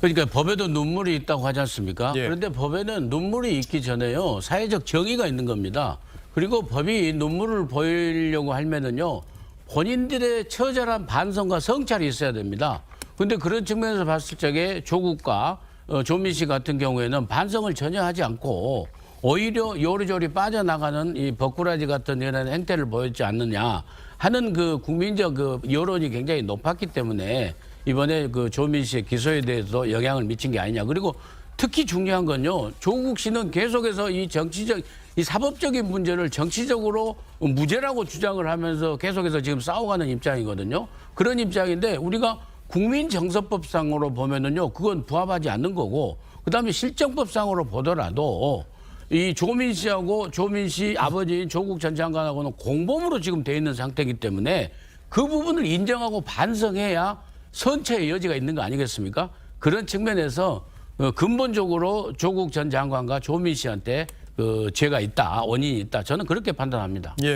그러니까 법에도 눈물이 있다고 하지 않습니까? 예. 그런데 법에는 눈물이 있기 전에요. 사회적 정의가 있는 겁니다. 그리고 법이 눈물을 보이려고 하면은요. 본인들의 처절한 반성과 성찰이 있어야 됩니다. 근데 그런 측면에서 봤을 적에 조국과 어, 조민 씨 같은 경우에는 반성을 전혀 하지 않고 오히려 요리조리 빠져나가는 이 버꾸라지 같은 이런 행태를 보였지 않느냐 하는 그 국민적 그 여론이 굉장히 높았기 때문에 이번에 그 조민 씨의 기소에 대해서 영향을 미친 게 아니냐. 그리고 특히 중요한 건요. 조국 씨는 계속해서 이 정치적, 이 사법적인 문제를 정치적으로 무죄라고 주장을 하면서 계속해서 지금 싸워가는 입장이거든요. 그런 입장인데 우리가 국민 정서법상으로 보면은요. 그건 부합하지 않는 거고 그다음에 실정법상으로 보더라도 이 조민 씨하고 조민 씨 아버지인 조국 전 장관하고는 공범으로 지금 돼 있는 상태이기 때문에 그 부분을 인정하고 반성해야 선처의 여지가 있는 거 아니겠습니까? 그런 측면에서 어, 근본적으로 조국 전 장관과 조민 씨한테 그 죄가 있다, 원인이 있다. 저는 그렇게 판단합니다. 예.